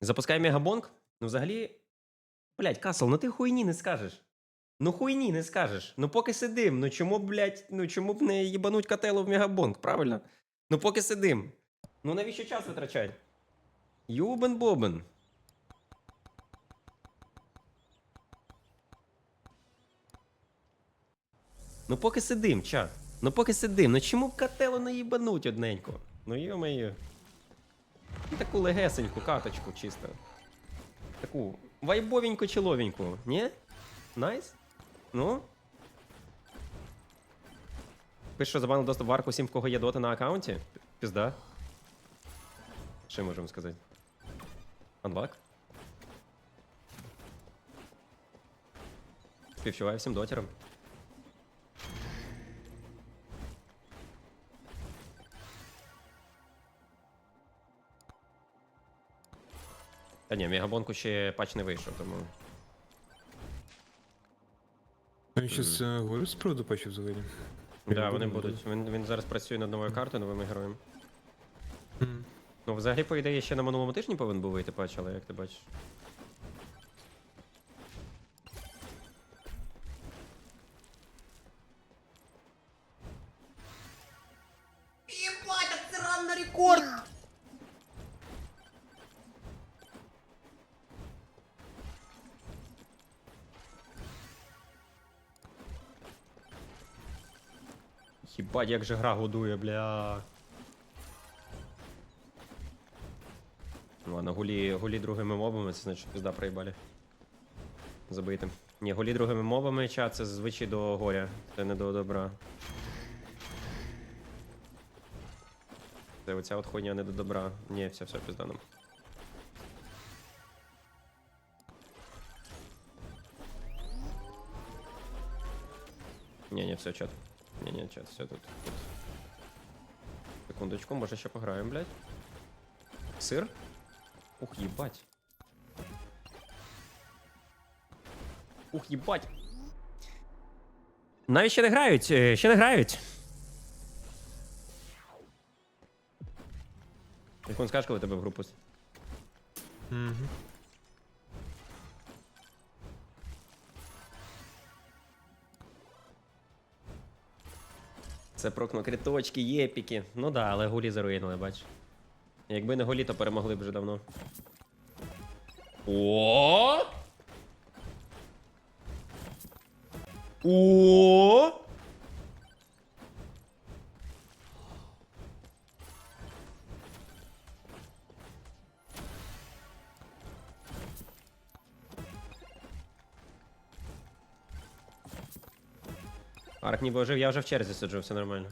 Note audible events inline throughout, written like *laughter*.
Запускай мегабонг? Ну, взагалі. Блять, Касл, ну ти хуйні не скажеш. Ну хуйні не скажеш. Ну поки сидим. Ну чому, блядь, ну чому б не їбануть котелу в мегабонг, правильно? Ну поки сидим. Ну навіщо час витрачать? Юбен Бобен. Ну поки сидим, чат. Ну поки сидим. Ну чому б котелу не їбануть одненько? Ну йо-моє. Ну, Таку легесеньку каточку чисто. Таку вайбовеньку чоловеньку, ні? Найс? Ну? Пише, що забанив доступ в арку всім, в кого є дота на аккаунті? Пізда. Що можемо сказати? Анлак? Співчуваю всім дотерам. Та ні, мегабонку ще патч не вийшов, тому. А він щас е, говорю з приводу патчів взагалі? Так, да, вони будуть. Він, він зараз працює над новою картою, новими героями. Мгм. Ну, взагалі, по ідеї, ще на минулому тижні повинен був вийти патч, але як ти бачиш. Хібать, як же гра годує, бля. Ладно, гулі, гулі другими мобами, це значить пізда проїбалі. Забити. Ні, гулі другими мобами, чат, це звичай до горя, це не до добра. Це оця от хуйня не до добра. Ні, все, все, пізда нам. Ні, ні, все, чат. Ні, ні, чат, все тут. тут. Секундочку, може ще пограємо, блядь. Сир? Ух, їбать. Ух, їбать. Навіть ще не грають, е, ще не грають. Як він скаже, коли тебе в групу? с- Це прокно криточки, єпіки. Ну да, але гулі заруїнили, бач. Якби не голі, то перемогли б вже давно. О! О! Арк ніби ожив, я вже в черзі сиджу, все нормально.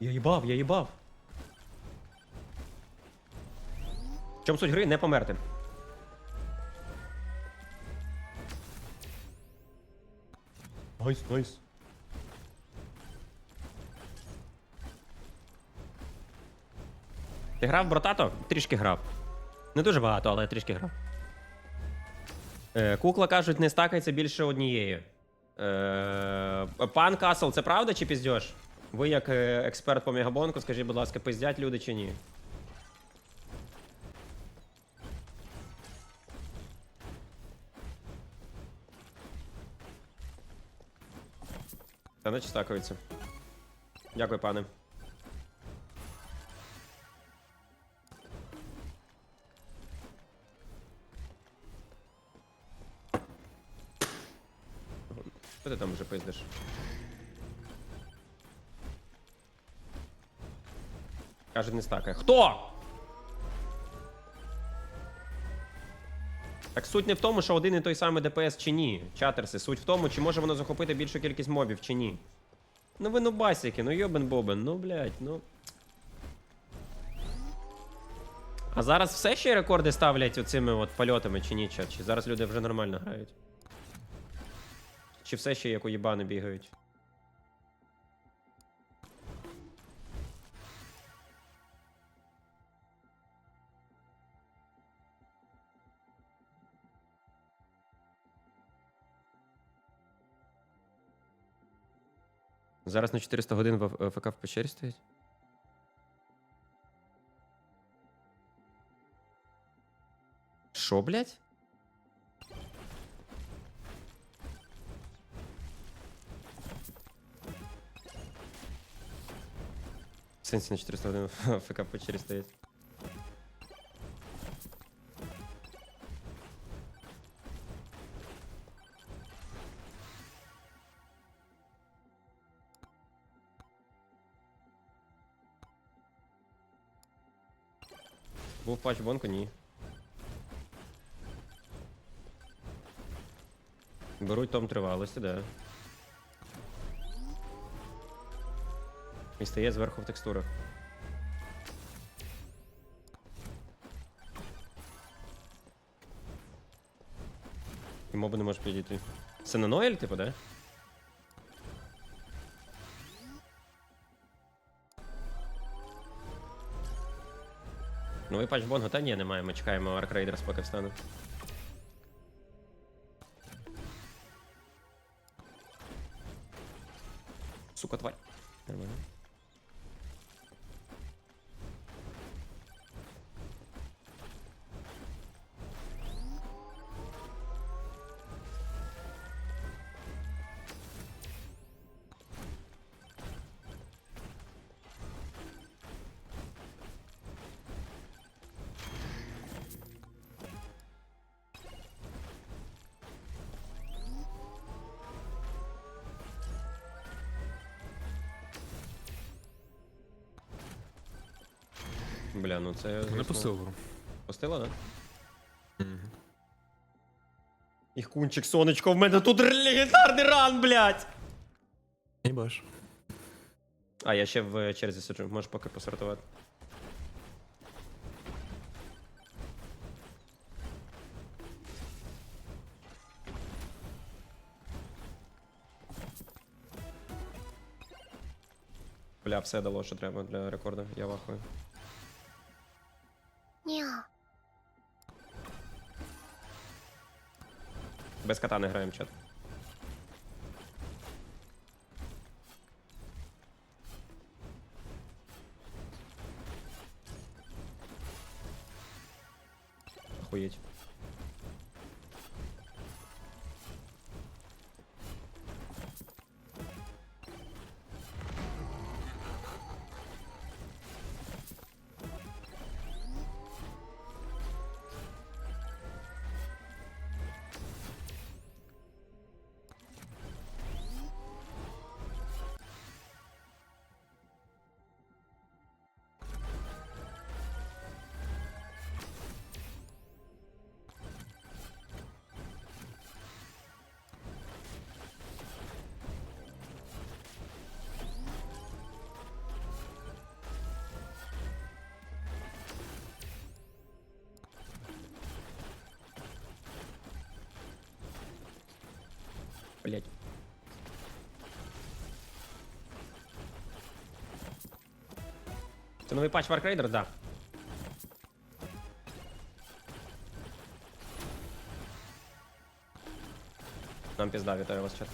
Я їбав, я їбав. В чому суть гри? Не померти. Найс, найс. Ти грав в Бротато? Трішки грав. Не дуже багато, але трішки грав. Е, кукла кажуть, не стакається більше однією. Е, пан Касл, це правда чи піздьош? Ви як е, експерт по мегабонку, скажіть, будь ласка, пиздять люди чи ні? Та наче стакаються. Дякую, пане. Вже пиздиш? Каже, не стакає. Хто? Так суть не в тому, що один і той самий ДПС чи ні. Чатерси, суть в тому, чи може воно захопити більшу кількість мобів чи ні. Ну ви ну басіки, ну йобен бобен, ну блять, ну. А зараз все ще рекорди ставлять оцими от польотами чи ні, чат? Чи зараз люди вже нормально грають? Чи все ще як уїбани бігають? Зараз на 400 годин в ФК в печері стоїть. Що, блядь? В сенсі на 400 годин в ФК в печері стоїть. Був патч бонку, ні. Беруть том тривалості, да. І стає зверху в текстурах. І моби не можеш підійти. Це на Ноель, типу, да? Новий патч Бонго, та ні, немає, ми чекаємо Raiders, поки встане. Сука, тварь. Нормально. Бля, ну це. Не звісно, пустив гру. Да? Їх кунчик, сонечко, в мене тут легендарний ран, блядь! Не. А, я ще в черзі сиджу, можеш поки посортувати. Бля, все дало, що треба для рекорду, я вахую. Без кота не граємо чат. Охуеть. Блять. Це новий патч Warcraft Raider? Да. Нам пізда, вітаю вас, чат.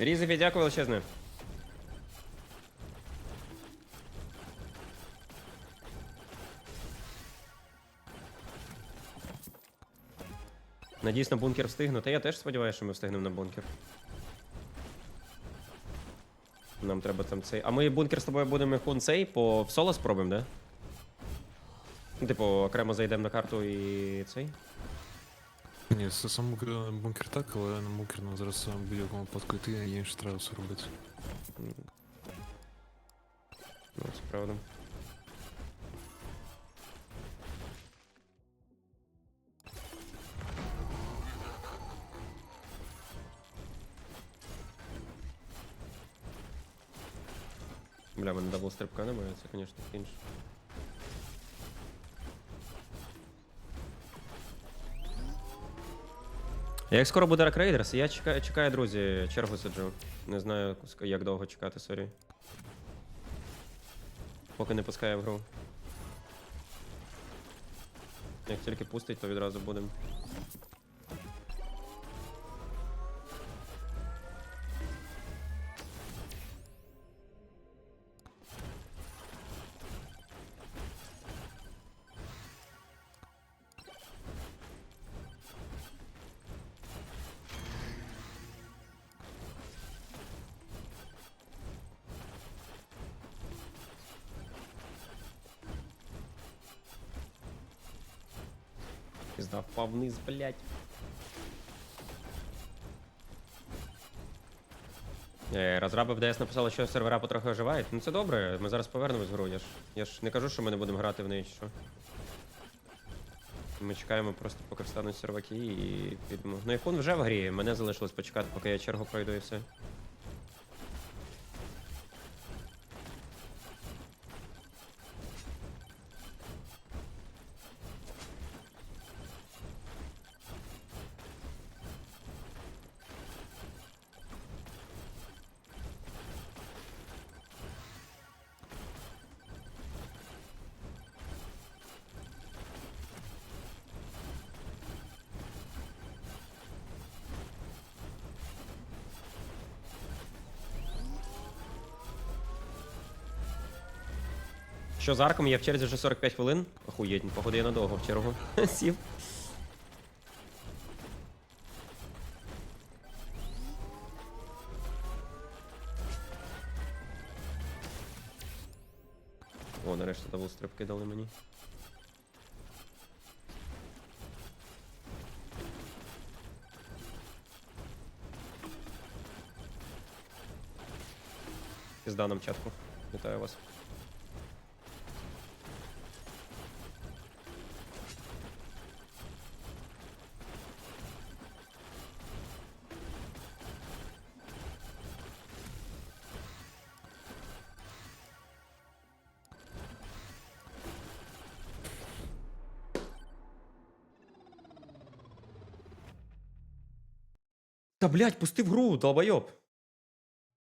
Різові, дякую величезне. Надіюсь, на бункер встигну. Та я теж сподіваюся, що ми встигнемо на бункер. Нам треба там цей. А ми бункер з тобою будемо хун цей по в соло спробуємо, да? Типу, окремо зайдемо на карту і цей. Ні, це сам бункер- бункер так, але на бункер нам зараз е, буде якому випадку йти, і інше треба все робити. Ну, це правда. Бля, в мене дабл стрибка немає, це, звісно, інше. Як скоро буде Dark Raiders? Я чекаю, чекаю, друзі, чергу сиджу. Не знаю, як довго чекати, сорі. Поки не пускає в гру. Як тільки пустить, то відразу будемо. Пізда впав вниз, блять. Е, Розраби в DS написали, що сервера потрохи оживають. Ну це добре, ми зараз повернемось в гру. Я ж, я ж не кажу, що ми не будемо грати в неї що. Ми чекаємо просто, поки встануть серваки і підемо. Ну іфун вже в грі, мене залишилось почекати, поки я чергу пройду і все. Що з арком? Я в черзі вже 45 хвилин. Охуєть, походу я надовго в чергу. *laughs* Сів. О, нарешті дабл стрибки дали мені. Пізда нам чатку. Вітаю вас. Та блять, пустив гру, долбойоб.